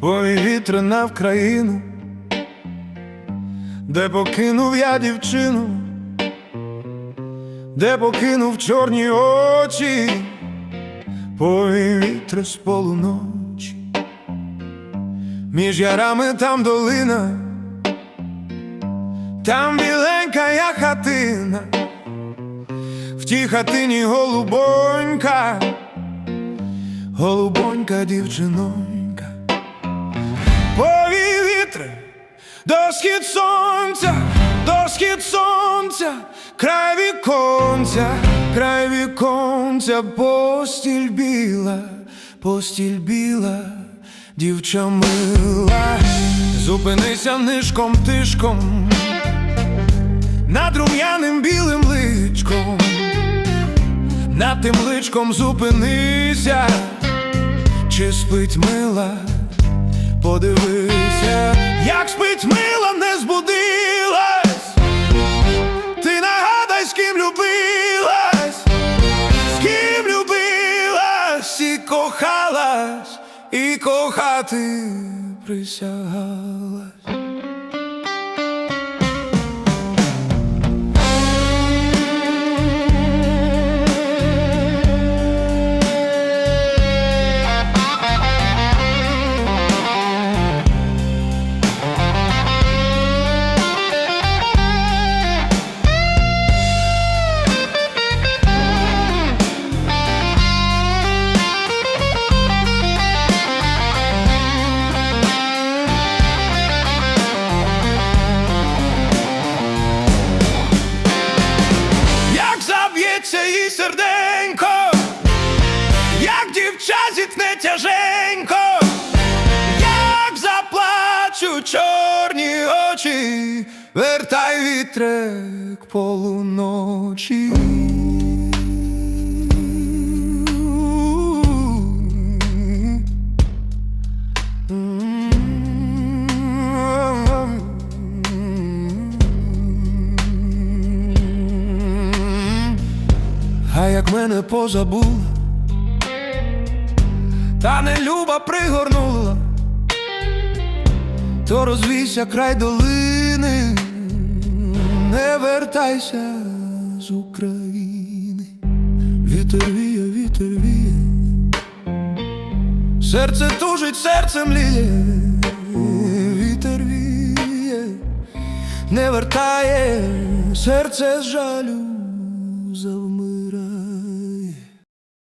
Повітряна в країну, де покинув я дівчину, де покинув чорні очі, повітря з полуночі, між ярами там долина, там біленька я хатина, в тій хатині голубонька, голубонька дівчинонька. Повій вітри до схід сонця, до схід сонця, край віконця, край віконця, постіль біла, постіль біла, дівча мила, зупинися нишком тишком, над рум'яним білим личком, над тим личком зупинися, чи спить мила. Подивися, як спить мила, не збудилась. Ти нагадай, з ким любилась, з ким любилась, і кохалась, і кохати присягалась. Чорні очі, вертай вітрик полуночі. А як мене позабула, та не люба пригорнула, то розвійся край долини, не вертайся з України, вітер віє, вітер віє, серце тужить, серцем ліє, вітер віє, не вертає серце з жалю